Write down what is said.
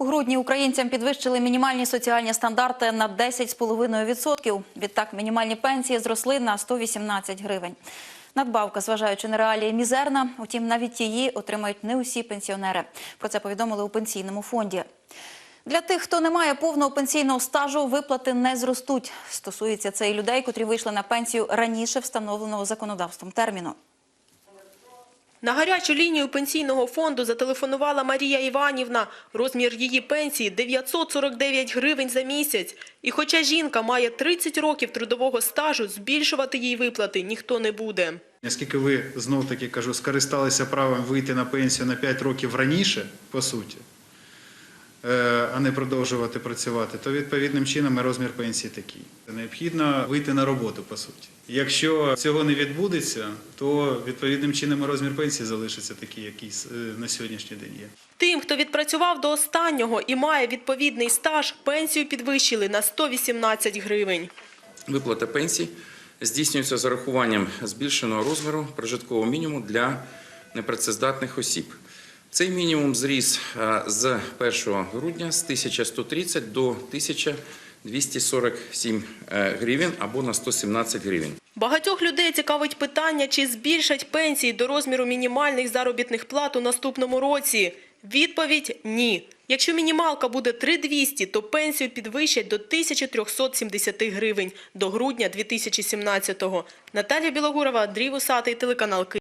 У грудні українцям підвищили мінімальні соціальні стандарти на 10,5%. Відтак мінімальні пенсії зросли на 118 гривень. Надбавка, зважаючи на реалії, мізерна. Утім, навіть її отримають не усі пенсіонери. Про це повідомили у пенсійному фонді. Для тих, хто не має повного пенсійного стажу, виплати не зростуть. Стосується це і людей, котрі вийшли на пенсію раніше встановленого законодавством терміну. На гарячу лінію пенсійного фонду зателефонувала Марія Іванівна. Розмір її пенсії – 949 гривень за місяць. І хоча жінка має 30 років трудового стажу, збільшувати їй виплати ніхто не буде. Оскільки ви знов таки кажу, скористалися правом вийти на пенсію на 5 років раніше, по суті, а не продовжувати працювати, то відповідним чином і розмір пенсії такий. Необхідно вийти на роботу, по суті. Якщо цього не відбудеться, то відповідним чином і розмір пенсії залишиться такий, який е, на сьогоднішній день є. Тим, хто відпрацював до останнього і має відповідний стаж, пенсію підвищили на 118 гривень. Виплата пенсій здійснюється з урахуванням збільшеного розміру прожиткового мінімуму для непрацездатних осіб. Цей мінімум зріс е, з 1 грудня з 1130 до 1247 е, гривень або на 117 гривень. Багатьох людей цікавить питання, чи збільшать пенсії до розміру мінімальних заробітних плат у наступному році. Відповідь – ні. Якщо мінімалка буде 3200, то пенсію підвищать до 1370 гривень до грудня 2017-го. Наталія Білогурова, Андрій Вусатий, телеканал Київ.